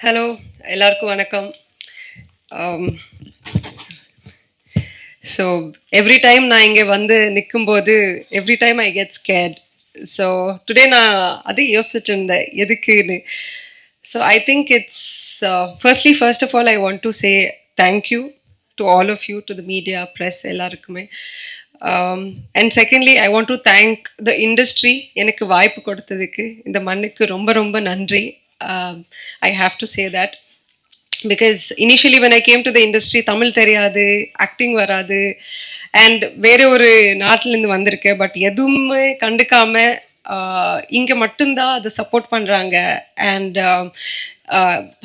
Hello எல்லாருக்கும் வணக்கம். So every time நான் இங்கே வந்து நிற்கும்போது every time I get scared so today நான் அதே யோசிச்சுட்டு இருந்தேன் எதுக்குன்னு so I think it's firstly first of all I want to say thank you to all of you to the media press எல்லாருக்குமே. And secondly I want to thank the industry எனக்கு வாய்ப்பு கொடுத்ததுக்கு. இந்த மண்ணுக்கு ரொம்ப ரொம்ப நன்றி. Um, I have to say that. Because initially when I came to the industry Tamil தெரியாது ஆக்டிங் வராது. அண்ட் வேற ஒரு நாட்டிலேருந்து வந்திருக்கேன். பட் எதுவுமே கண்டுக்காம uh, இங்கே மட்டும்தான் அதை சப்போர்ட் பண்ணுறாங்க and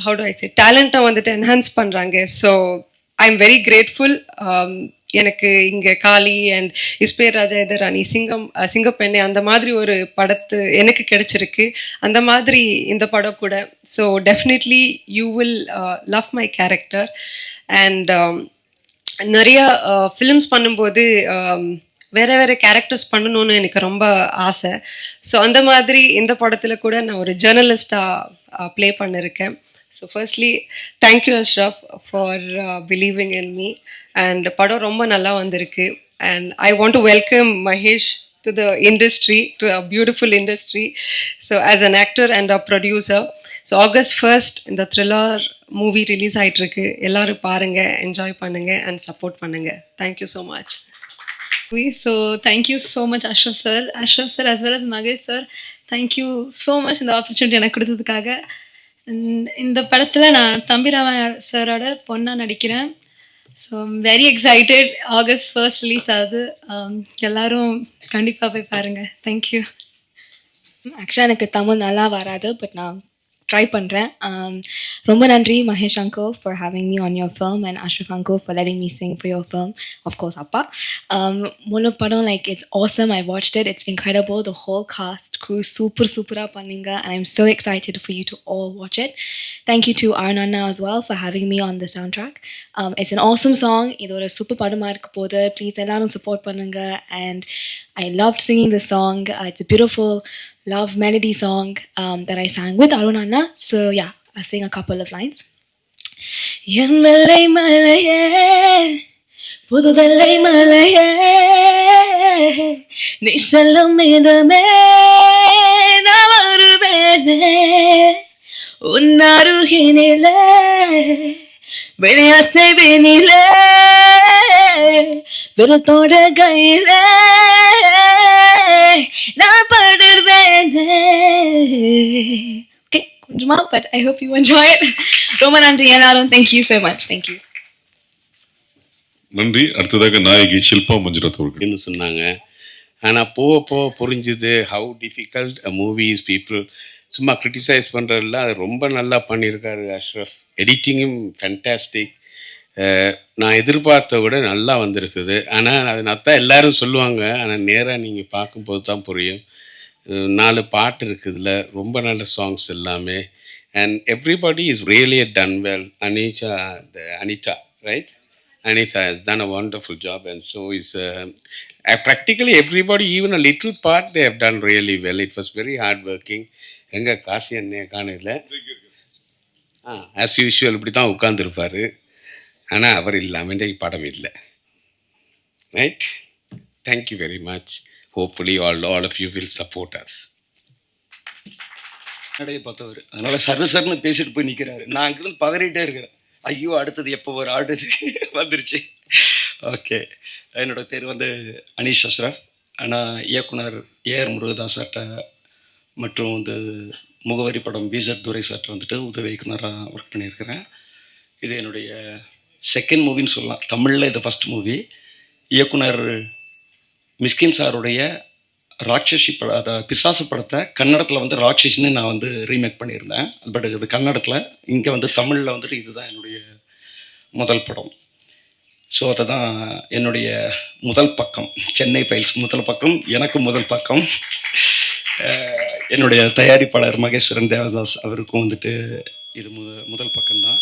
how do I say டேலண்ட்டை வந்துட்டு என்ஹான்ஸ் பண்ணுறாங்க so I am very grateful எனக்கு இங்கே காளி அண்ட் இஸ்பேர் ராஜா எதிராணி சிங்கம் சிங்கப்பெண்ணை அந்த மாதிரி ஒரு படத்து எனக்கு கிடைச்சிருக்கு. அந்த மாதிரி இந்த படம் கூட. So definitely you will love my character and நிறையா ஃபிலிம்ஸ் பண்ணும்போது um, வேற வேற கேரக்டர்ஸ் பண்ணணும்னு எனக்கு ரொம்ப ஆசை. ஸோ அந்த மாதிரி இந்த படத்தில் கூட நான் ஒரு ஜேர்னலிஸ்டாக ப்ளே பண்ணியிருக்கேன் so firstly thank you Ashraf for believing in me and படம் ரொம்ப நல்லா வந்திருக்கு. And I want to welcome Mahesh to the industry to a beautiful industry so as an actor and a producer so August first இந்த thriller movie release ஆயிட்டிருக்கு. எல்லாரும் பாருங்க enjoy பண்ணுங்க and support பண்ணுங்க. Thank you so much so thank you so much much, sir sir. Sir as well as Mahesh sir thank you so much இந்த opportunity எனக்கு கொடுத்ததுக்காக. இந்த படத்தில் நான் தம்பிராம சாரோட பொண்ணாக நடிக்கிறேன். So very excited August first release ஆகுது. Um, எல்லாரும் கண்டிப்பாக போய் பாருங்கள் தேங்க்யூ ஆக்சுவலாக எனக்கு தமிழ் நல்லா வராது பட் நான் ட்ரை பண்ணுறேன் ரொம்ப நன்றி Mahesh uncle for having me on your film and Ashraf uncle for letting me sing for your film course அப்பா முழு படம் like it's awesome I watched it it's incredible the whole cast crew super சூப்பராக பண்ணீங்க and I'm so excited for you to all watch it thank you to Arnanna as well for having me on the soundtrack um, it's an awesome song இது ஒரு super படமாக இருக்க போது please எல்லாரும் support பண்ணுங்க and I loved singing the song uh, it's a beautiful love melody song um, that I sang with Arun Anna. So yeah, I'll sing a couple of lines. என் வெள்ளை மலையே புது வெள்ளை மலையே நீ செல்லும் இதமே நான் வருவேனே உன் அருகினிலே விளையாசைவினிலே விருத்தோட கையிலே நான் படுவேனே. ஓகே கொஞ்சமா but I hope you enjoy it ரொம்ப நன்றி எல்லாரும். தேங்க்யூ ஸோ மச் தேங்க்யூ நன்றி. அடுத்ததாக நாயகி ஷில்பா அவர்கள். அப்படின்னு சொன்னாங்க. ஆனால் போக போக புரிஞ்சுது ஹவு டிஃபிகல்ட் மூவிஸ் பீப்புள் சும்மா க்ரிட்டிசைஸ் பண்ணுறதில்ல அது ரொம்ப நல்லா பண்ணியிருக்காரு அஷ்ரஃப் எடிட்டிங்கும் ஃபென்டாஸ்டிக் நான் எதிர்பார்த்த விட நல்லா வந்திருக்குது. ஆனால் அது நான் எல்லாரும் சொல்லுவாங்க. ஆனால் நேராக நீங்கள் பார்க்கும்போது தான் புரியும். நாலு பாட்டு இருக்குதுல ரொம்ப நல்ல சாங்ஸ் எல்லாமே. And everybody is really done well Anisha the Anita right Anita is done a wonderful job and so is practically everybody even a little part they have done really well it was very hard working. எங்க காசி அண்ணைய காணையில்? Ah as usual இப்படி தான் உட்காந்துருப்பாரு ஆனால் அவர் இல்லாமல் இன்றைக்கு படம் இல்லை. Right thank you very much hopefully all all of you will support us நடைய பார்த்தவர். அதனால சரு சருன்னு பேசிட்டு போய் நிற்கிறாரு நான் அங்கிருந்து பதறிட்டே இருக்கிறேன். ஐயோ அடுத்தது எப்போ ஒரு அடுத்து வந்துருச்சு. ஓகே என்னோட பேர் வந்து அனீஷ் அஷ்ரஃப் ஆனால் இயக்குனர் ஏஆர் முருகதாஸ் சார்ட்ட மற்றும் வந்து முகவரி படம் விசட் துரை சார்ட்ட வந்துட்டு உதவி இயக்குனராக ஒர்க் பண்ணியிருக்கிறேன். இது என்னுடைய செகண்ட் மூவின்னு சொல்லலாம். தமிழில் இது ஃபஸ்ட் மூவி இயக்குனர் மிஸ்கின் சாருடைய ராட்சசி பட அதை பிசாசு படத்தை கன்னடத்தில் வந்து ராட்சசின்னு நான் வந்து ரீமேக் பண்ணியிருந்தேன். பட் இது கன்னடத்தில் இங்கே வந்து தமிழில் வந்துட்டு இதுதான் என்னுடைய முதல் படம். ஸோ அதை தான் என்னுடைய முதல் பக்கம். சென்னை ஃபைல்ஸ் முதல் பக்கம் எனக்கு முதல் பக்கம். என்னுடைய தயாரிப்பாளர் மகேஸ்வரன் தேவதாஸ் அவருக்கும் வந்துட்டு இது முத முதல் பக்கம்தான்.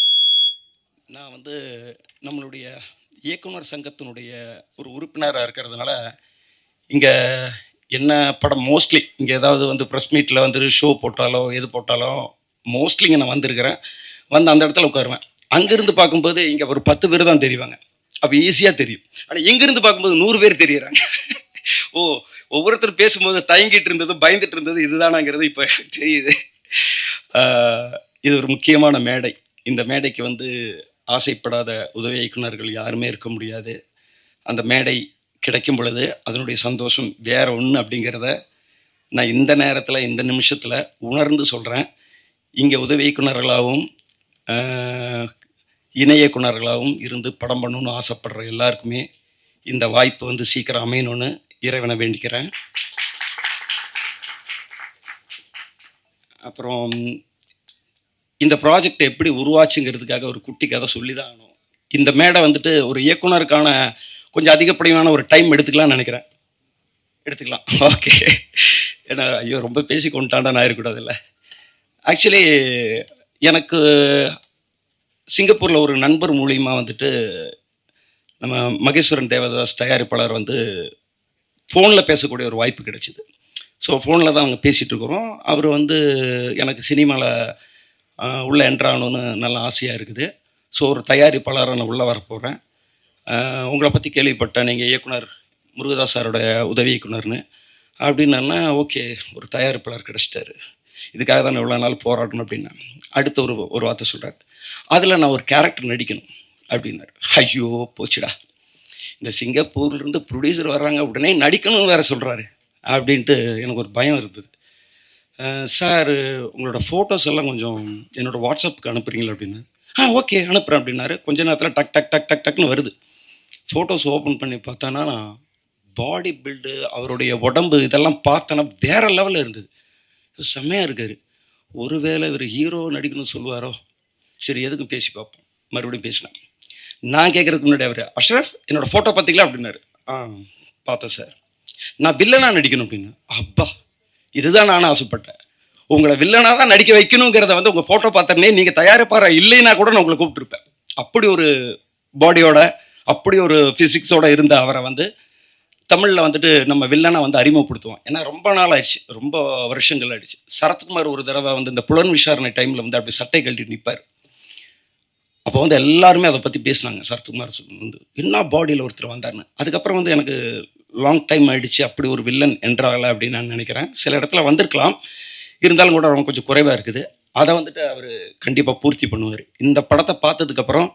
நான் வந்து நம்மளுடைய இயக்குனர் சங்கத்தினுடைய ஒரு உறுப்பினராக இருக்கிறதுனால இங்கே என்ன படம் மோஸ்ட்லி இங்கே ஏதாவது வந்து ப்ரெஸ் மீட்டில் வந்து ஷோ போட்டாலோ எது போட்டாலோ மோஸ்ட்லி இங்கே நான் வந்திருக்கிறேன். வந்து அந்த இடத்துல உட்காருவேன். அங்கேருந்து பார்க்கும்போது இங்கே ஒரு பத்து பேர் தான் தெரிவாங்க. அப்போ ஈஸியாக தெரியும். ஆனால் இங்கேருந்து பார்க்கும்போது நூறு பேர் தெரியறாங்க. ஓ ஒவ்வொருத்தர் பேசும்போது தயங்கிட்டு இருந்தது பயந்துட்டு இருந்தது இதுதானாங்கிறது இப்போ தெரியுது. இது ஒரு முக்கியமான மேடை. இந்த மேடைக்கு வந்து ஆசைப்படாத உதவி இயக்குனர்கள் யாருமே இருக்க முடியாது. அந்த மேடை கிடைக்கும் பொழுது அதனுடைய சந்தோஷம் வேற ஒன்று அப்படிங்கிறத நான் இந்த நேரத்தில் இந்த நிமிஷத்தில் உணர்ந்து சொல்கிறேன் இங்கே உதவி இயக்குனர்களாகவும் இணை இயக்குநர்களாகவும் இருந்து படம் பண்ணணும்னு ஆசைப்படுற எல்லாருக்குமே இந்த வாய்ப்பு வந்து சீக்கிரம் அமையணும்னு இறைவனை வேண்டிக்கிறேன். அப்புறம் இந்த ப்ராஜெக்ட் எப்படி உருவாச்சுங்கிறதுக்காக ஒரு குட்டி கதை சொல்லி தான் ஆகணும் இந்த மேடை வந்துட்டு ஒரு இயக்குனருக்கான கொஞ்சம் அதிகப்படியான ஒரு டைம் எடுத்துக்கலாம்னு நினைக்கிறேன். எடுத்துக்கலாம். ஓகே ஏன்னா ஐயோ ரொம்ப பேசி கொண்டாண்டா நான் இருக்கக்கூடாதுல்ல ஆக்சுவலி எனக்கு சிங்கப்பூரில் ஒரு நண்பர் மூலியமாக வந்துட்டு நம்ம மகேஸ்வரன் தேவதாஸ் தயாரிப்பாளர் வந்து ஃபோனில் பேசக்கூடிய ஒரு வாய்ப்பு கிடைச்சிது. ஸோ ஃபோனில் தான் நாங்கள் பேசிகிட்டு இருக்கிறோம் அவர் வந்து எனக்கு சினிமாவில் உள்ளே என்ட்ரு நல்ல ஆசையாக இருக்குது. ஸோ ஒரு தயாரிப்பாளராக நான் உள்ளே வரப்போகிறேன் உங்களை பற்றி கேள்விப்பட்டேன். நீங்கள் இயக்குனர் முருகதாஸ் சாரோட உதவி இயக்குனர்னு. அப்படின்னா ஓகே ஒரு தயாரிப்பாளர் கிடச்சிட்டாரு. இதுக்காக தான் நான் இவ்வளோ நாள் போராடணும் அப்படின்னா அடுத்த ஒரு ஒரு வார்த்தை சொல்கிறார் அதில் நான் ஒரு கேரக்டர் நடிக்கணும் அப்படின்னாரு. ஐயோ போச்சுடா. இந்த சிங்கப்பூர்லேருந்து ப்ரொடியூசர் வர்றாங்க உடனே நடிக்கணும்னு வேறு சொல்கிறாரு அப்படின்ட்டு எனக்கு ஒரு பயம் இருந்தது. சார் உங்களோட ஃபோட்டோஸ் எல்லாம் கொஞ்சம் என்னோட வாட்ஸ்அப்புக்கு அனுப்புறீங்களா அப்படின்னு. ஆ ஓகே அனுப்புகிறேன் அப்படின்னாரு. கொஞ்ச நேரத்தில் டக் டக் டக் டக் டக்னு வருது. ஃபோட்டோஸ் ஓப்பன் பண்ணி பார்த்தானா நான் பாடி பில்டு அவருடைய உடம்பு இதெல்லாம் பார்த்தோன்னா வேற லெவலில் இருந்தது. செம்மையாக இருக்கார். ஒருவேளை இவர் ஹீரோ நடிக்கணும்னு சொல்லுவாரோ? சரி எதுக்கும் பேசி பார்ப்போம். மறுபடியும் பேசினேன் நான் கேட்கறதுக்கு முன்னாடி அவர் அஷ்ரஃப் என்னோட ஃபோட்டோ பார்த்தீங்களா அப்படின்னாரு. ஆ பார்த்தேன் சார் நான் வில்லனா நடிக்கணும் அப்படின்னு. அப்பா இதுதான் நானும் ஆசைப்பட்டேன். உங்களை வில்லனா தான் நடிக்க வைக்கணுங்கிறத வந்து உங்கள் ஃபோட்டோ பார்த்தனே நீங்கள் தயாரிப்பாரா இல்லைன்னா கூட நான் உங்களை கூப்பிட்டுருப்பேன். அப்படி ஒரு பாடியோட அப்படி ஒரு ஃபிசிக்ஸோட இருந்த அவரை வந்து தமிழில் வந்துட்டு நம்ம வில்லனை வந்து அறிமுகப்படுத்துவோம். ஏன்னா ரொம்ப நாள் ஆயிடுச்சு ரொம்ப வருஷங்கள் ஆயிடுச்சு. சரத்குமார் ஒரு தடவை வந்து இந்த புலன் விசாரணை டைமில் வந்து அப்படி சட்டை கழட்டி நிற்பார் அப்போ வந்து எல்லாருமே அதை பற்றி பேசினாங்க. சரத்குமார் வந்து என்ன பாடியில் ஒருத்தர் வந்தார்னு அதுக்கப்புறம் வந்து எனக்கு லாங் டைம் ஆயிடுச்சு. அப்படி ஒரு வில்லன் என்றால அப்படின்னு நான் நினைக்கிறேன். சில இடத்துல வந்திருக்கலாம். இருந்தாலும் கூட ரொம்ப கொஞ்சம் குறைவாக இருக்குது. அதை வந்துட்டு அவர் கண்டிப்பாக பூர்த்தி பண்ணுவார். இந்த படத்தை பார்த்ததுக்கப்புறம்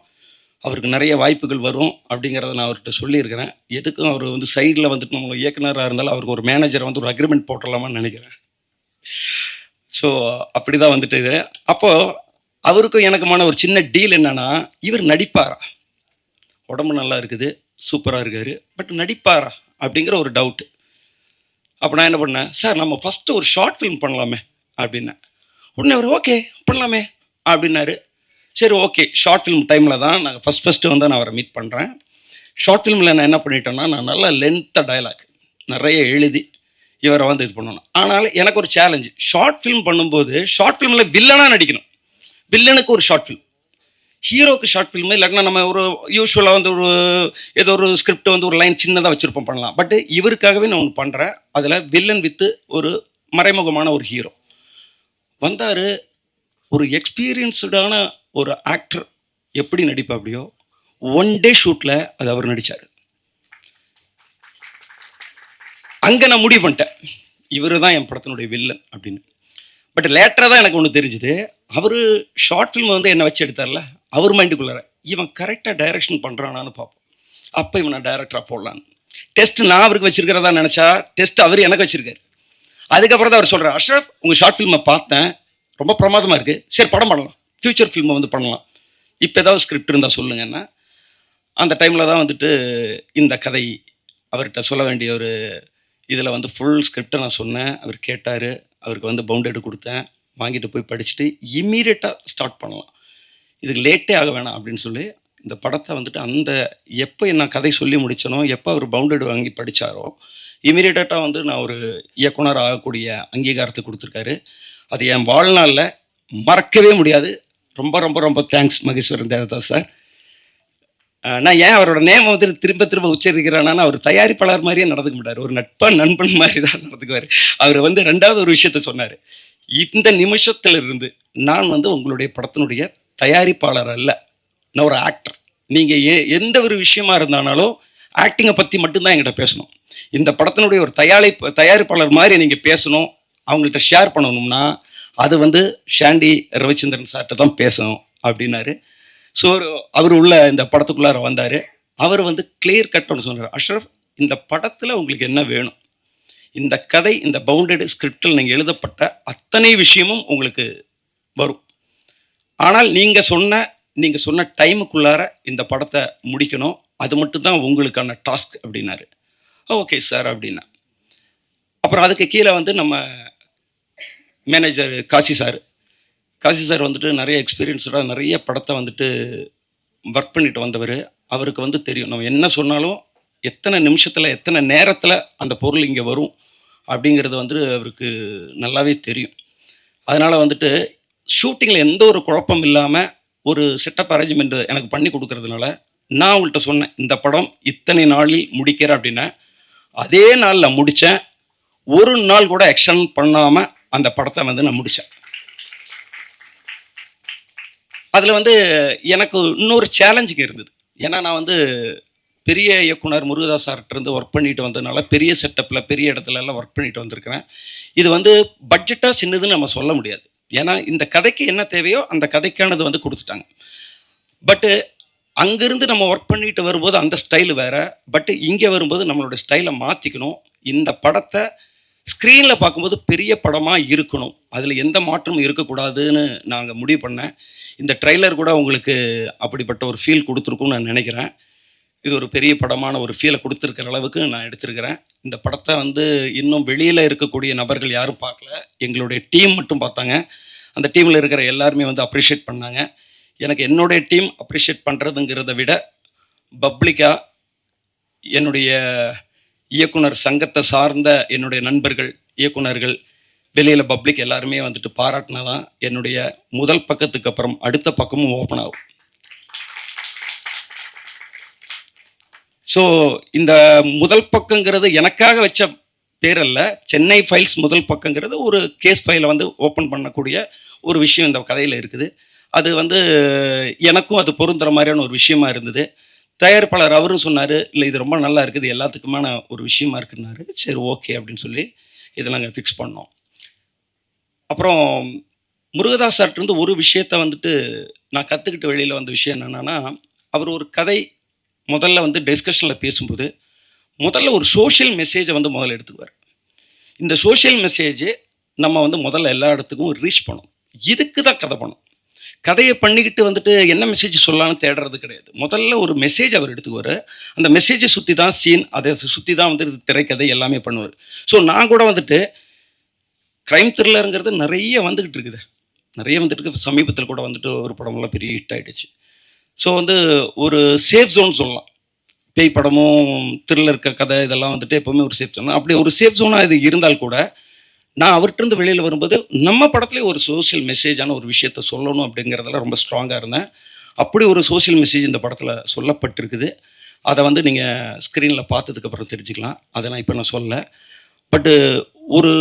அவருக்கு நிறைய வாய்ப்புகள் வரும் அப்படிங்கிறத நான் அவர்கிட்ட சொல்லியிருக்கிறேன். எதுக்கும் அவர் வந்து சைடில் வந்துட்டு நம்ம இயக்குனராக இருந்தாலும் அவருக்கு ஒரு மேனேஜரை வந்து ஒரு அக்ரிமெண்ட் போட்டுடலாமான்னு நினைக்கிறேன். ஸோ அப்படி தான் வந்துட்டு இது. அப்போது அவருக்கும் எனக்குமான ஒரு சின்ன டீல் என்னன்னா இவர் நடிப்பாரா? உடம்பு நல்லா இருக்குது சூப்பராக இருக்காரு பட் நடிப்பாரா? அப்படிங்கிற ஒரு டவுட்டு. அப்போ நான் என்ன பண்ணேன் சார் நம்ம ஃபஸ்ட்டு ஒரு ஷார்ட் ஃபிலிம் பண்ணலாமே அப்படின்னேன். உடனே அவர் ஓகே பண்ணலாமே அப்படின்னாரு. சரி ஓகே ஷார்ட் ஃபிலிம் டைமில் தான் நான் ஃபஸ்ட் ஃபஸ்ட்டு வந்து நான் அவரை மீட் பண்ணுறேன் ஷார்ட் ஃபிலிமில் நான் என்ன பண்ணிட்டேன்னா நான் நல்லா லென்த்தாக டயலாக் நிறைய எழுதி இவரை வந்து இது பண்ணணும். ஆனால் எனக்கு ஒரு சேலஞ்சு ஷார்ட் ஃபிலிம் பண்ணும்போது ஷார்ட் ஃபிலிமில் வில்லனாக நடிக்கணும். வில்லனுக்கு ஒரு ஷார்ட் ஃபிலிம் ஹீரோக்கு ஷார்ட் ஃபிலிம் இல்லைன்னா நம்ம ஒரு யூஸ்வலாக வந்து ஒரு ஏதோ ஒரு ஸ்கிரிப்ட் வந்து ஒரு லைன் சின்னதாக வச்சுருப்போம் பண்ணலாம். பட் இவருக்காகவே நான் ஒன்று பண்ணுறேன் அதில் வில்லன் வித்து ஒரு மறைமுகமான ஒரு ஹீரோ வந்தார் ஒரு எக்ஸ்பீரியன்ஸ்டான ஒரு ஆக்டர் எப்படி நடிப்பாப்படியோ ஒன் டே ஷூட்டில் அது அவர் நடித்தார் அங்கே நான் முடிவு பண்ணிட்டேன். இவர் தான் என் படத்தினுடைய வில்லன் அப்படின்னு. பட் லேட்டராக தான் எனக்கு ஒன்று தெரிஞ்சுது. அவர் ஷார்ட் ஃபிலிம் வந்து என்னை வச்சு எடுத்தார்ல? அவர் மைண்டுக்குள்ளார இவன் கரெக்டாக டைரக்ஷன் பண்ணுறானான்னு பார்ப்போம். அப்போ இவனை டைரக்டராக போடலான்னு டெஸ்ட் நான் அவருக்கு வச்சிருக்கிறதா நினச்சா டெஸ்ட் அவர் எனக்கு வச்சிருக்காரு. அதுக்கப்புறம் தான் அவர் சொல்கிறார் அஷ்ரஃப் உங்கள் ஷார்ட் ஃபிலிமை பார்த்தேன். ரொம்ப பிரமாதமாக இருக்குது சரி படம் பண்ணலாம். ஃப்யூச்சர் ஃபில்மை வந்து பண்ணலாம். இப்போ ஏதாவது ஸ்கிரிப்ட் இருந்தால் சொல்லுங்கன்னா அந்த டைமில் தான் வந்துட்டு இந்த கதை அவர்கிட்ட சொல்ல வேண்டிய ஒரு இதில் வந்து ஃபுல் ஸ்கிரிப்டை நான் சொன்னேன். அவர் கேட்டார். அவருக்கு வந்து பவுண்டட் கொடுத்தேன். வாங்கிட்டு போய் படிச்சுட்டு இம்மீடியட்டாக ஸ்டார்ட் பண்ணலாம். இதுக்கு லேட்டே ஆக வேணாம் அப்படின்னு சொல்லி இந்த படத்தை வந்துட்டு அந்த எப்போ நான் கதை சொல்லி முடித்தனோ எப்போ அவர் பவுண்டட் வாங்கி படித்தாரோ இமீடியட்டாக வந்து நான் ஒரு இயக்குனர் ஆகக்கூடிய அங்கீகாரத்தை கொடுத்துருக்காரு. அது என் வாழ்நாளில் மறக்கவே முடியாது. ரொம்ப ரொம்ப ரொம்ப தேங்க்ஸ் மகேஸ்வரன் தேவதாஸ் சார். நான் ஏன் அவரோட நேம் வந்து திரும்ப திரும்ப உச்சரிக்கிறேன்னா அவர் தயாரிப்பாளர் மாதிரியே நடந்துக்க மாட்டார். ஒரு நட்பன் நண்பன் மாதிரி தான் நடந்துக்குவார். அவர் வந்து ரெண்டாவது ஒரு விஷயத்த சொன்னார். இந்த நிமிஷத்திலிருந்து நான் வந்து உங்களுடைய படத்தினுடைய தயாரிப்பாளர் அல்ல. நான் ஒரு ஆக்டர் நீங்கள் ஏ எந்த ஒரு விஷயமா இருந்தானாலும் ஆக்டிங்கை பற்றி மட்டும்தான் எங்கிட்ட பேசணும். இந்த படத்தினுடைய ஒரு தயாரி தயாரிப்பாளர் மாதிரி நீங்கள் பேசணும். அவங்கள்ட்ட ஷேர் பண்ணணும்னா அது வந்து ஷாண்டி ரவிச்சந்திரன் சார்கிட்ட தான் பேசணும் அப்படின்னாரு. ஸோ அவர் உள்ள இந்த படத்துக்குள்ளார வந்தார். அவர் வந்து கிளியர் கட் ஒன்று சொன்னார் அஷ்ரஃப் இந்த படத்தில் உங்களுக்கு என்ன வேணும்? இந்த கதை இந்த பவுண்டட் ஸ்கிரிப்டில் நீங்கள் எழுதப்பட்ட அத்தனை விஷயமும் உங்களுக்கு வரும். ஆனால் நீங்கள் சொன்ன நீங்கள் சொன்ன டைமுக்குள்ளார இந்த படத்தை முடிக்கணும். அது மட்டும்தான் உங்களுக்கான டாஸ்க் அப்படின்னாரு. ஓகே சார் அப்படின்னா. அப்புறம் அதுக்கு கீழே வந்து நம்ம manager Kasi sir Kasi sir வந்துட்டு நிறைய எக்ஸ்பீரியன்ஸ்டாக நிறைய படத்தை வந்துட்டு ஒர்க் பண்ணிட்டு வந்தவர். அவருக்கு வந்து தெரியும். நம்ம என்ன சொன்னாலும் எத்தனை நிமிஷத்தில் எத்தனை நேரத்தில் அந்த பொருள் இங்கே வரும் அப்படிங்கிறது வந்துட்டு அவருக்கு நல்லாவே தெரியும். அதனால் வந்துட்டு ஷூட்டிங்கில் எந்த ஒரு குழப்பம் இல்லாமல் ஒரு செட்டப் அரேஞ்ச்மெண்ட் எனக்கு பண்ணி கொடுக்கறதுனால நான் அவங்கள்ட்ட சொன்னேன் இந்த படம் இத்தனை நாளில் முடிக்கிற அப்படின்னா அதே நாளில் முடித்தேன் ஒரு நாள் கூட எக்ஷன் பண்ணாமல் அந்த படத்தை வந்து நான் முடித்தேன் அதில் வந்து எனக்கு இன்னொரு சேலஞ்சுங்க இருந்தது. ஏன்னா நான் வந்து பெரிய இயக்குனர் முருகதாஸ் சார்கிட்ட இருந்து ஒர்க் பண்ணிட்டு வந்ததுனால பெரிய செட்டப்பில் பெரிய இடத்துலலாம் ஒர்க் பண்ணிட்டு வந்திருக்கிறேன். இது வந்து பட்ஜெட்டாக சின்னதுன்னு நம்ம சொல்ல முடியாது. ஏன்னா இந்த கதைக்கு என்ன தேவையோ அந்த கதைக்கானது வந்து கொடுத்துட்டாங்க. பட்டு அங்கேருந்து நம்ம ஒர்க் பண்ணிட்டு வரும்போது அந்த ஸ்டைல் வேறு. பட் இங்கே வரும்போது நம்மளோட ஸ்டைலை மாற்றிக்கணும் இந்த படத்தை ஸ்க்ரீனில் பார்க்கும்போது பெரிய படமாக இருக்கணும். அதில் எந்த மாற்றமும் இருக்கக்கூடாதுன்னு நாங்கள் முடிவு பண்ணேன். இந்த ட்ரைலர் கூட உங்களுக்கு அப்படிப்பட்ட ஒரு ஃபீல் கொடுத்துருக்கும்னு நான் நினைக்கிறேன். இது ஒரு பெரிய படமான ஒரு ஃபீலை கொடுத்துருக்கிற அளவுக்கு நான் எடுத்திருக்கிறேன். இந்த படத்தை வந்து இன்னும் வெளியில் இருக்கக்கூடிய நபர்கள் யாரும் பார்க்கல. எங்களுடைய டீம் மட்டும் பார்த்தாங்க. அந்த டீமில் இருக்கிற எல்லாருமே வந்து அப்ரிஷியேட் பண்ணாங்க. எனக்கு என்னுடைய டீம் அப்ரிஷியேட் பண்ணுறதுங்கிறத விட பப்ளிக்காக என்னுடைய இயக்குனர் சங்கத்தை சார்ந்த என்னுடைய நண்பர்கள் இயக்குனர்கள் வெளியில் பப்ளிக் எல்லாருமே வந்துட்டு பாராட்டினா தான் என்னுடைய முதல் பக்கத்துக்கு அப்புறம் அடுத்த பக்கமும் ஓப்பன் ஆகும். ஸோ இந்த முதல் பக்கங்கிறது எனக்காக வச்ச பேர் அல்ல சென்னை ஃபைல்ஸ் முதல் பக்கங்கிறது ஒரு கேஸ் ஃபைலை வந்து ஓப்பன் பண்ணக்கூடிய ஒரு விஷயம் இந்த கதையில் இருக்குது. அது வந்து எனக்கும் அது பொருந்துகிற மாதிரியான ஒரு விஷயமா இருந்தது. தயாரிப்பாளர் அவரும் சொன்னார் இல்லை இது ரொம்ப நல்லா இருக்குது எல்லாத்துக்குமான ஒரு விஷயமா இருக்குன்னாரு. சரி ஓகே அப்படின்னு சொல்லி இதை நாங்கள் ஃபிக்ஸ் பண்ணோம். அப்புறம் முருகதாஸ் சார்ட்டிருந்து ஒரு விஷயத்த வந்துட்டு நான் கற்றுக்கிட்ட வெளியில் வந்த விஷயம் என்னென்னா அவர் ஒரு கதை முதல்ல வந்து டிஸ்கஷனில் பேசும்போது முதல்ல ஒரு சோஷியல் மெசேஜை வந்து முதல்ல எடுத்துக்குவார். இந்த சோஷியல் மெசேஜ் நம்ம வந்து முதல்ல எல்லா இடத்துக்கும் ரீச் பண்ணோம் இதுக்கு தான் கதை பண்ணோம் கதையை பண்ணிக்கிட்டு வந்துட்டு என்ன மெசேஜ் சொல்லலாம்னு தேடுறது கிடையாது. முதல்ல ஒரு மெசேஜ் அவர் எடுத்துக்குவார். அந்த மெசேஜை சுற்றி தான் சீன் அதை சுற்றி தான் வந்துட்டு திரைக்கதை எல்லாமே பண்ணுவார். ஸோ நான் கூட வந்துட்டு க்ரைம் த்ரில்லருங்கிறது நிறைய வந்துக்கிட்டு இருக்குது. நிறைய வந்துட்டு சமீபத்தில் கூட வந்துட்டு ஒரு படமெல்லாம் பெரிய ஹிட் ஆகிடுச்சு ஸோ வந்து ஒரு சேஃப் ஜோன் சொல்லலாம். பேய் படமும் த்ரில்லர் கதை இதெல்லாம் வந்துட்டு எப்போவுமே ஒரு சேஃப் ஜோன் அப்படி ஒரு சேஃப் ஜோனாக இது இருந்தால் கூட நான் அவர்கிட்ட வெளியில் வரும்போது நம்ம படத்துலேயே ஒரு சோஷியல் மெசேஜான ஒரு விஷயத்த சொல்லணும் அப்படிங்கிறதுல ரொம்ப ஸ்ட்ராங்காக இருந்தேன். அப்படி ஒரு சோஷியல் மெசேஜ் இந்த படத்தில் சொல்லப்பட்டிருக்குது. அதை வந்து நீங்கள் ஸ்க்ரீனில் பார்த்ததுக்கப்புறம் தெரிஞ்சுக்கலாம். அதை நான் இப்போ நான் சொல்ல பட்டு ஒரு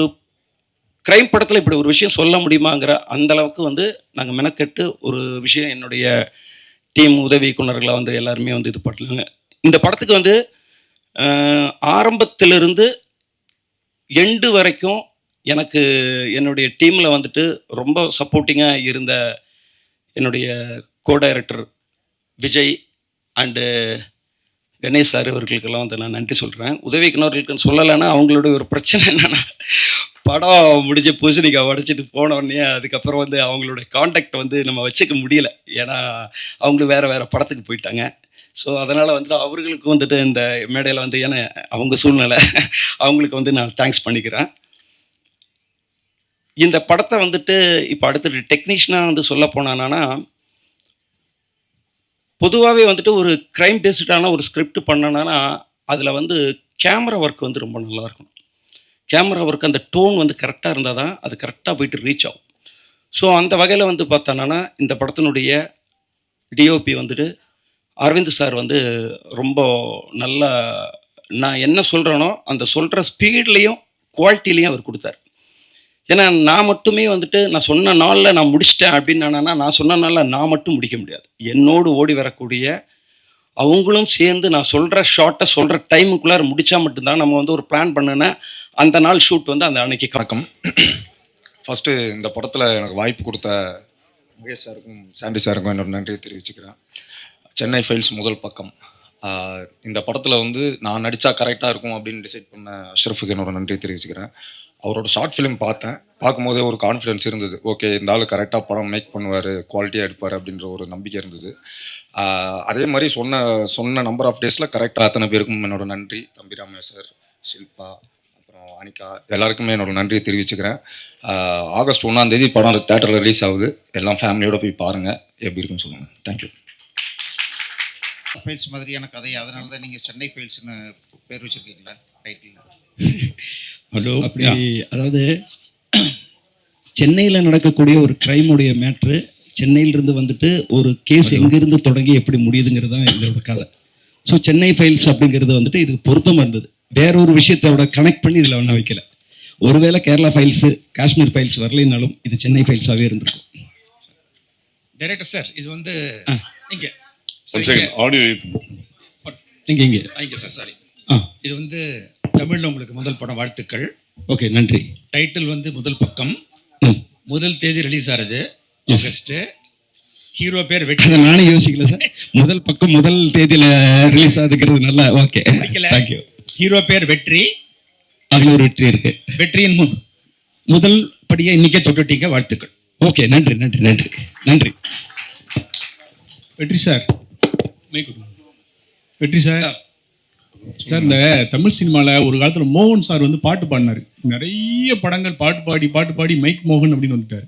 க்ரைம் படத்தில் இப்படி ஒரு விஷயம் சொல்ல முடியுமாங்கிற அந்தளவுக்கு வந்து நாங்கள் மெனக்கெட்டு ஒரு விஷயம் என்னுடைய டீம் உதவி இயக்குனர்களை வந்து எல்லாருமே வந்து இது பண்ணலாங்க இந்த படத்துக்கு வந்து ஆரம்பத்திலிருந்து எண்டு வரைக்கும் எனக்கு என்னுடைய டீமில் வந்துட்டு ரொம்ப சப்போர்ட்டிங்காக இருந்த என்னுடைய co director Vijay and Ganesh sir அவர்களுக்கெல்லாம் வந்து நான் நன்றி சொல்கிறேன் உதவிக்குனவர்களுக்குன்னு சொல்லலைன்னா அவங்களோட ஒரு பிரச்சனை என்னென்னா படம் முடிஞ்ச பூசணிக்காய் உடச்சிட்டு போன உடனே அதுக்கப்புறம் வந்து அவங்களோட காண்டாக்ட் வந்து நம்ம வச்சுக்க முடியல. ஏன்னா அவங்களும் வேறு வேறு படத்துக்கு போயிட்டாங்க. ஸோ அதனால் வந்துட்டு அவர்களுக்கும் வந்துட்டு இந்த மேடையில் வந்து ஏன்னா அவங்க சூழ்நிலை அவங்களுக்கு வந்து நான் தேங்க்ஸ் பண்ணிக்கிறேன். இந்த படத்தை வந்துட்டு இப்போ அடுத்தது டெக்னீஷியனாக வந்து சொல்ல போனானா பொதுவாகவே வந்துட்டு ஒரு க்ரைம் பேஸ்டான ஒரு ஸ்கிரிப்ட் பண்ணனா அதில் வந்து கேமரா ஒர்க் வந்து ரொம்ப நல்லா இருக்கணும். கேமரா ஒர்க் அந்த டோன் வந்து கரெக்டாக இருந்தால் தான் அது கரெக்டாக போயிட்டு ரீச் ஆகும். ஸோ அந்த வகையில் வந்து பார்த்தோன்னா இந்த படத்தினுடைய டிஓபி வந்துட்டு அரவிந்த் சார் வந்து ரொம்ப நல்லா நான் என்ன சொல்கிறேனோ அந்த சொல்கிற ஸ்பீட்லேயும் குவாலிட்டிலையும் அவர் கொடுத்தார். ஏன்னா நான் மட்டுமே வந்துட்டு நான் சொன்ன நாளில் நான் முடிச்சிட்டேன் அப்படின்னு நானா நான் சொன்ன நாளில் நான் மட்டும் முடிக்க முடியாது. என்னோடு ஓடி வரக்கூடிய அவங்களும் சேர்ந்து நான் சொல்கிற ஷார்ட்டை சொல்கிற டைமுக்குள்ளார முடித்தா மட்டும்தான் நம்ம வந்து ஒரு பிளான் பண்ணுனா அந்த நாள் ஷூட் வந்து அந்த அன்னைக்கு வணக்கம். ஃபஸ்ட்டு இந்த படத்தில் எனக்கு வாய்ப்பு கொடுத்த முகேஷ் சாருக்கும் சாண்டி சாருக்கும் என்னோட நன்றியை தெரிவிச்சுக்கிறேன். சென்னை ஃபைல்ஸ் முதல் பக்கம். இந்த படத்தில் வந்து நான் நடித்தா கரெக்டாக இருக்கும் அப்படின்னு டிசைட் பண்ண அஷ்ரஃபுக்கு என்னோட நன்றியை தெரிவிச்சுக்கிறேன். அவரோட ஷார்ட் ஃபிலிம் பார்த்தேன். பார்க்கும்போதே ஒரு கான்ஃபிடன்ஸ் இருந்தது. ஓகே இந்த ஆள் கரெக்டாக படம் மேக் பண்ணுவார் குவாலிட்டியாக எடுப்பார் அப்படின்ற ஒரு நம்பிக்கை இருந்தது. அதே மாதிரி சொன்ன சொன்ன நம்பர் ஆஃப் டேஸில் கரெக்டாக அத்தனை பேருக்கும் என்னோட நன்றி. தம்பி தம்பிராமையா சார் ஷில்பா அப்புறம் அனிகா எல்லாருக்குமே என்னோட நன்றியை தெரிவிச்சுக்கிறேன். ஆகஸ்ட் ஒன்றாந்தேதி படம் தேட்டரில் ரிலீஸ் ஆகுது. எல்லாம் ஃபேமிலியோடு போய் பாருங்கள் எப்படி இருக்குன்னு சொல்லுங்கள் தேங்க்யூ ஃபைல்ஸ் மாதிரியான கதை அதனால தான் நீங்கள் சென்னை ஃபைல்ஸ்னு பேர் வச்சுருக்கீங்களா டைட்டில் ஹலோ அப்படி அதாவது சென்னையில் நடக்கக்கூடிய ஒரு கிரைமுடைய மேட்ரு சென்னையிலிருந்து வந்துட்டு ஒரு கேஸ் எங்கேருந்து தொடங்கி எப்படி முடியுதுங்கிறது தான் இதோட கதை. ஸோ சென்னை ஃபைல்ஸ் அப்படிங்கிறது வந்துட்டு இதுக்கு பொருத்தமாக இருந்தது. வேற ஒரு விஷயத்தோட கனெக்ட் பண்ணி இதில் ஒன்றும் வைக்கல. ஒருவேளை கேரளா ஃபைல்ஸு காஷ்மீர் ஃபைல்ஸ் வரலைனாலும் இது சென்னை ஃபைல்ஸாகவே இருந்திருக்கும். டைரக்டர் சார் இது வந்து இங்கே. ஆடியோ இங்கே இங்கே. சார் சாரி இது வந்து தமிழில் உங்களுக்கு முதல் படம் வாழ்த்துக்கள். ஓகே நன்றி. டைட்டில் வந்து முதல் பக்கம். ம். முதல் தேதி ரிலீஸ் ஆகுது ஆகஸ்ட்டு ஹீரோ பேர் வெற்றி. நானே யோசிக்கல சார். முதல் பக்கம் முதல் தேதியில ரிலீஸ் ஆகுதுங்கிறது நல்லா ஓகே தேங்க்யூ ஹீரோ பேர் வெற்றி. அதுல ஒரு வெற்றி இருக்கு. வெற்றியின் மு முதல் படியை இன்னைக்கே தொட்டுட்டீங்க. வாழ்த்துக்கள். ஓகே நன்றி நன்றி நன்றி. நன்றி. வெற்றி சார். வெற்றி சார். சார் இந்த தமிழ் சினிமாவில் ஒரு காலத்தில் மோகன் சார் வந்து பாட்டு பாடினார். நிறைய படங்கள் பாட்டு பாடி பாட்டு பாடி மைக் மோகன் அப்படின்னு வந்துட்டார்.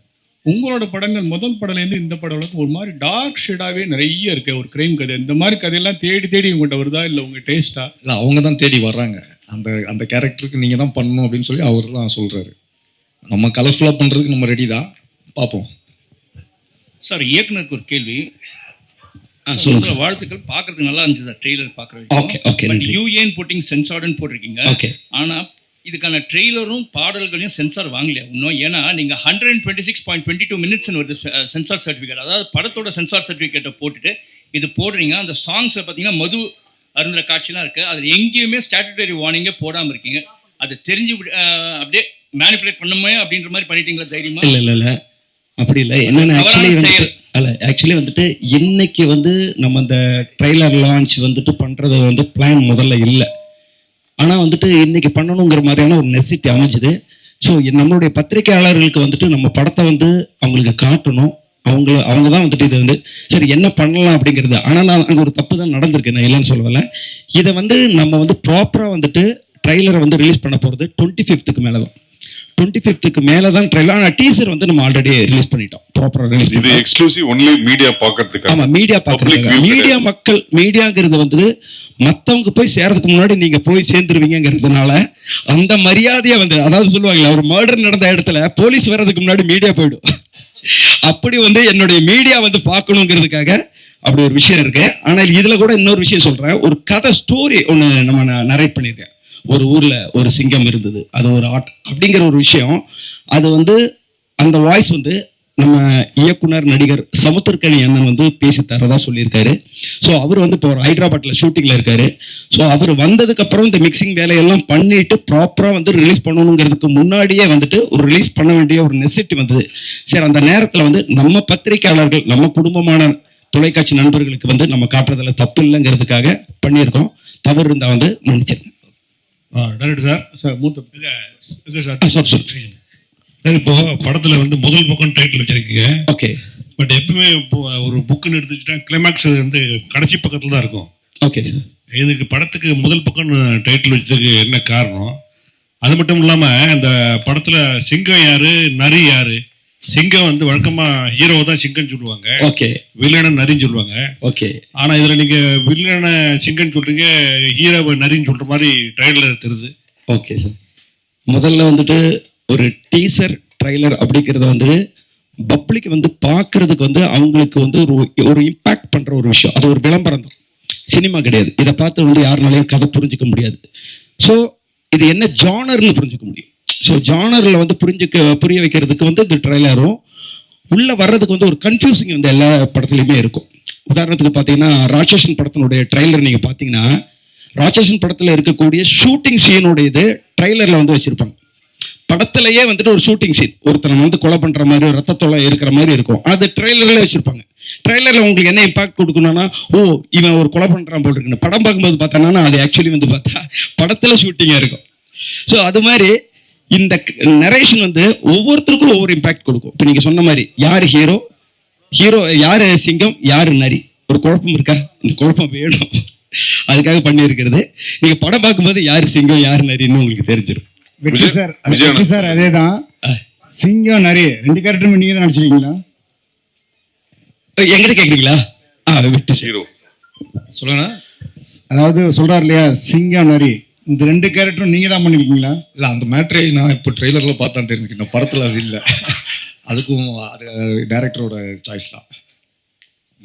உங்களோட படங்கள் முதல் படம்லேருந்து இந்த படம் ஒரு மாதிரி டார்க் ஷேடாகவே நிறைய இருக்கு. ஒரு கிரைம் கதை. இந்த மாதிரி கதையெல்லாம் தேடி தேடி உங்கள்கிட்ட வருதா? இல்லை உங்கள் டேஸ்ட்டா இல்லை அவங்க தான் தேடி வர்றாங்க. அந்த அந்த கேரக்டருக்கு நீங்கள் தான் பண்ணணும் அப்படின்னு சொல்லி அவர் தான் சொல்கிறாரு நம்ம கலர்ஃபுல்லாக பண்ணுறதுக்கு நம்ம ரெடி தான். பார்ப்போம் சார் இயக்குனருக்கு ஒரு கேள்வி. சொல்லுங்க வாழ்த்துக்கள். பார்க்கறதுக்கு நல்லா இருந்துச்சு சார் ட்ரெய்லர். யூ ஏன் போட்டிங் சென்சார்டுன்னு போட்டிருக்கீங்க. ஓகே. ஆனால் இதுக்கான ட்ரெய்லரும் பாடல்களையும் சென்சார் வாங்கலையா இன்னும்? ஏன்னா நீங்கள் hundred and twenty six point twenty two மினிட்ஸ்னு வருது சென்சார் சர்டிஃபிகேட் அதாவது படத்தோட சென்சார் சர்டிஃபிகேட்டை போட்டுட்டு இது போடுறீங்க. அந்த சாங்ஸில் பார்த்தீங்கன்னா மது அருந்துற காட்சிலாம் இருக்குது அதில் எங்கேயுமே ஸ்டாட்டுட்டரி வார்னிங்கே போடாமல் இருக்கீங்க. அதை தெரிஞ்சு அப்படியே மேனிப்புலேட் பண்ணுமே அப்படின்ற மாதிரி பண்ணிட்டீங்களா தைரியமா? இல்ல இல்ல இல்ல. அப்படி இல்லை. என்னென்ன அல்ல ஆக்சுவலி வந்துட்டு இன்னைக்கு வந்து நம்ம அந்த ட்ரெய்லர் லான்ச் வந்துட்டு பண்ணுறது வந்து பிளான் முதல்ல இல்லை. ஆனால் வந்துட்டு இன்னைக்கு பண்ணணுங்கிற மாதிரியான ஒரு நெசிட்டி அமைஞ்சுது. ஸோ நம்மளுடைய பத்திரிகையாளர்களுக்கு வந்துட்டு நம்ம படத்தை வந்து அவங்களுக்கு காட்டணும். அவங்கள அவங்க தான் வந்துட்டு இது வந்து சரி என்ன பண்ணலாம் அப்படிங்கிறது. ஆனால் நான் அங்கே ஒரு தப்பு தான் நடந்திருக்கு நான் இல்லைன்னு சொல்லவில்லை இதை வந்து நம்ம வந்து ப்ராப்பராக வந்துட்டு ட்ரெய்லரை வந்து ரிலீஸ் பண்ண போகிறது டுவெண்ட்டி ஃபிஃப்த்துக்கு மேலே தான் டுவெண்ட்டி ஃபிஃப்த்துக்கு மேலே தான் ட்ரெய்லர் ஆனால் டீசர் வந்து நம்ம ஆல்ரெடி ரிலீஸ் பண்ணிட்டோம். ப்ராப்பராக ரிலீஸ் இது எக்ஸ்க்ளூசிவ் ஒன்லி மீடியா பாக்குறதுக்கு ஆமா மீடியா view மீடியா. மக்கள் மீடியாங்கிறது வந்து மத்தவங்க போய் சேர்றதுக்கு முன்னாடி நீங்க போய் சேர்ந்துருவீங்கிறதுனால அந்த மரியாதையா வந்து அதாவது சொல்லுவாங்கல்ல ஒரு மர்டர் நடந்த இடத்துல போலீஸ் வர்றதுக்கு முன்னாடி மீடியா போயிடும். அப்படி வந்து என்னுடைய மீடியா வந்து பார்க்கணுங்கிறதுக்காக அப்படி ஒரு விஷயம் இருக்கு. ஆனால் இதுல கூட இன்னொரு விஷயம் சொல்றேன். ஒரு கதை ஸ்டோரி ஒன்று நம்ம நரேட் பண்ணியிருக்கேன். ஒரு ஊரில் ஒரு சிங்கம் இருந்தது. அது ஒரு ஆட் அப்படிங்கிற ஒரு விஷயம். அது வந்து அந்த வாய்ஸ் வந்து நம்ம இயக்குனர் நடிகர் சமுத்திரக்கணி அண்ணன் வந்து பேசி தரதா சொல்லியிருக்காரு. ஸோ அவர் வந்து இப்போ ஒரு ஹைதராபாத்தில் ஷூட்டிங்கில் இருக்காரு. ஸோ அவர் வந்ததுக்கப்புறம் இந்த மிக்சிங் வேலையெல்லாம் பண்ணிட்டு ப்ராப்பராக வந்து ரிலீஸ் பண்ணணுங்கிறதுக்கு முன்னாடியே வந்துட்டு ஒரு ரிலீஸ் பண்ண வேண்டிய ஒரு நெசிட்டி வந்தது. சரி அந்த நேரத்தில் வந்து நம்ம பத்திரிக்கையாளர்கள் நம்ம குடும்பமான தொலைக்காட்சி நண்பர்களுக்கு வந்து நம்ம காட்டுறதுல தப்பு இல்லைங்கிறதுக்காக பண்ணியிருக்கோம். தவறு இருந்தால் வந்து மன்னிச்சிருங்க. Director sir. சார் மூத்த ஆ, சொல் சொல் சார் இப்போ படத்துல வந்து முதல் பக்கம் டைட்டில் வச்சிருக்கீங்க. ஓகே. பட் எப்பவுமே ஒரு புக்குன்னு எடுத்துச்சுன்னா கிளைமேக்ஸ் வந்து கடைசி பக்கத்துல தான் இருக்கும். Okay sir. இதுக்கு படத்துக்கு முதல் பக்கம் டைட்டில் வச்சதுக்கு என்ன காரணம்? அது மட்டும் இல்லாம அந்த படத்துல சிங்கம் யாரு நரி யாரு? சிங்கம் வந்து வழக்கமா ஹீரோவை தான் சிங்கம் சொல்லுவாங்க. ஓகே. வில்லனை நரின்னு சொல்லுவாங்க. ஓகே. ஆனா இதுல நீங்க வில்லனை சிங்கம் சொல்றீங்க ஹீரோவை நரின்னு சொல்ற மாதிரி ட்ரைலர் தெரியுது ஓகே சார். முதல்ல வந்துட்டு ஒரு டீசர் ட்ரைலர் அப்படிங்கிறத வந்து பப்ளிக் வந்து பார்க்கறதுக்கு வந்து அவங்களுக்கு வந்து ஒரு ஒரு இம்பாக்ட் பண்ற ஒரு விஷயம். அது ஒரு விளம்பரம் தான். சினிமா கிடையாது. இதை பார்த்து வந்து யாருனாலையும் கதை புரிஞ்சுக்க முடியாது. ஸோ இது என்ன ஜானர்னு புரிஞ்சுக்க முடியும். ஸோ ஜானரில் வந்து புரிஞ்சுக்க புரிய வைக்கிறதுக்கு வந்து இந்த ட்ரெய்லரும் உள்ளே வர்றதுக்கு வந்து ஒரு கன்ஃபியூசிங் வந்து எல்லா படத்துலையுமே இருக்கும். உதாரணத்துக்கு பார்த்தீங்கன்னா ராட்சசன் படத்தினுடைய ட்ரெய்லர் நீங்கள் பார்த்தீங்கன்னா ராட்சசன் படத்தில் இருக்கக்கூடிய ஷூட்டிங் சீனுடைய இது ட்ரெய்லரில் வந்து வச்சுருப்பாங்க. படத்திலேயே வந்துட்டு ஒரு ஷூட்டிங் சீன் ஒருத்தனை வந்து கொலை பண்ணுற மாதிரி ரத்தத்தொலை இருக்கிற மாதிரி இருக்கும். அது ட்ரெய்லர்ல வச்சுருப்பாங்க. ட்ரெய்லரில் உங்களுக்கு என்ன இம்பாக்ட் கொடுக்கணும்னா ஓ இவன் ஒரு கொலை பண்ணுறான் போல் இருக்குன்னு. படம் பார்க்கும்போது பார்த்தோன்னா அது ஆக்சுவலி வந்து பார்த்தா படத்தில் ஷூட்டிங்காக இருக்கும். ஸோ அது மாதிரி இந்த நரேஷன் வந்து ஒவ்வொருத்தருக்கும் ஒவ்வொரு இம்பாக்ட் கொடுக்கும். இப்போ நீங்க சொன்ன மாதிரி யார் ஹீரோ ஹீரோ யாரு சிங்கம்? யாரு நரி? ஒரு குழப்பம் இருக்கா? இந்த குழப்பம் வேணும். அதுக்காக பண்ணி இருக்கிறது நீங்க படம் பார்க்கும்போது யார் சிங்கம் யார் நரின்னு உங்களுக்கு தெரிஞ்சிடும் வெற்றி சார் வெற்றி சார் அதே தான் சிங்கம் நிறைய ரெண்டு கேரக்டரும் நீங்க தான் நடிச்சிருக்கீங்களா? எங்கிட்ட கேக்குறீங்களா? ஆ விட்டு சரி. ஹீரோ. சொல்லுங்க அதாவது சொல்றாரு இல்லையா சிங்கம் நரி. இந்த ரெண்டு கேரக்டரும் நீங்க தான் பண்ணிருக்கீங்களா? இல்லை அந்த மேட்ரை நான் இப்போ ட்ரெய்லரில் பார்த்தா தெரிஞ்சுக்கிட்டேன். படத்தில் அது இல்லை. அதுக்கும் அது டைரக்டரோட சாய்ஸ் தான்.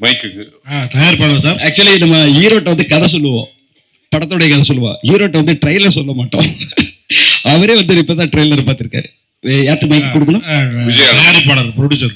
மைக்குக்கு ஆ தயாரிப்பாளர் சார்? ஆக்சுவலி நம்ம ஹீரோட்ட வந்து கதை சொல்லுவோம். படத்தோடைய கதை சொல்லுவோம் ஹீரோட்ட வந்து ட்ரெய்லர் சொல்ல மாட்டோம். அவரே வந்து இப்பதான் ட்ரெய்லர் பார்த்திருக்காரு. யார்கிட்ட மைக் கொடுக்கணும்? விஜய். தயாரிப்பாளர் ப்ரொடியூசர்